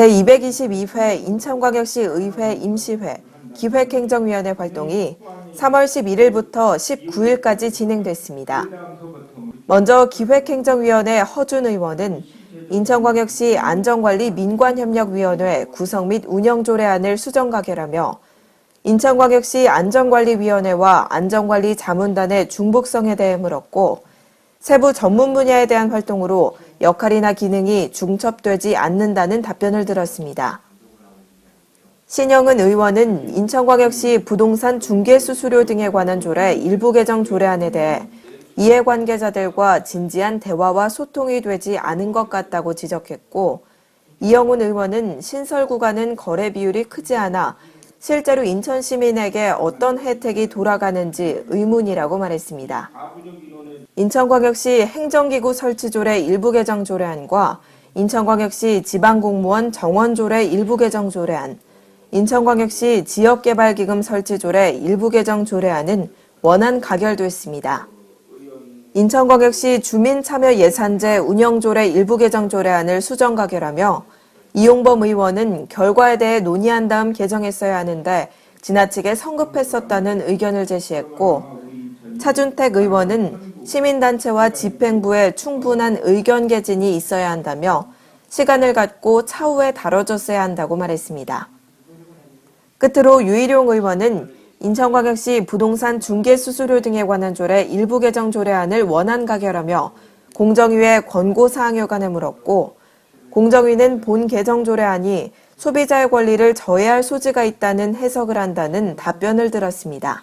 제222회 인천광역시 의회 임시회 기획행정위원회 활동이 3월 11일부터 19일까지 진행됐습니다. 먼저 기획행정위원회 허준 의원은 인천광역시 안전관리 민관협력위원회 구성 및 운영 조례안을 수정 가결하며 인천광역시 안전관리위원회와 안전관리 자문단의 중복성에 대해 물었고 세부 전문 분야에 대한 활동으로 역할이나 기능이 중첩되지 않는다는 답변을 들었습니다. 신영은 의원은 인천광역시 부동산 중개 수수료 등에 관한 조례 일부 개정 조례안에 대해 이해관계자들과 진지한 대화와 소통이 되지 않은 것 같다고 지적했고 이영훈 의원은 신설 구간은 거래 비율이 크지 않아 실제로 인천 시민에게 어떤 혜택이 돌아가는지 의문이라고 말했습니다. 인천광역시 행정기구 설치조례 일부 개정 조례안과 인천광역시 지방공무원 정원조례 일부 개정 조례안, 인천광역시 지역개발기금 설치조례 일부 개정 조례안은 원안 가결됐습니다. 인천광역시 주민참여예산제 운영조례 일부 개정 조례안을 수정 가결하며 이용범 의원은 결과에 대해 논의한 다음 개정했어야 하는데 지나치게 성급했었다는 의견을 제시했고 차준택 의원은 시민단체와 집행부에 충분한 의견 개진이 있어야 한다며 시간을 갖고 차후에 다뤄졌어야 한다고 말했습니다. 끝으로 유일용 의원은 인천광역시 부동산 중개 수수료 등에 관한 조례 일부 개정 조례안을 원안 가결하며 공정위에 권고 사항 여간에 물었고 공정위는 본 개정 조례안이 소비자의 권리를 저해할 소지가 있다는 해석을 한다는 답변을 들었습니다.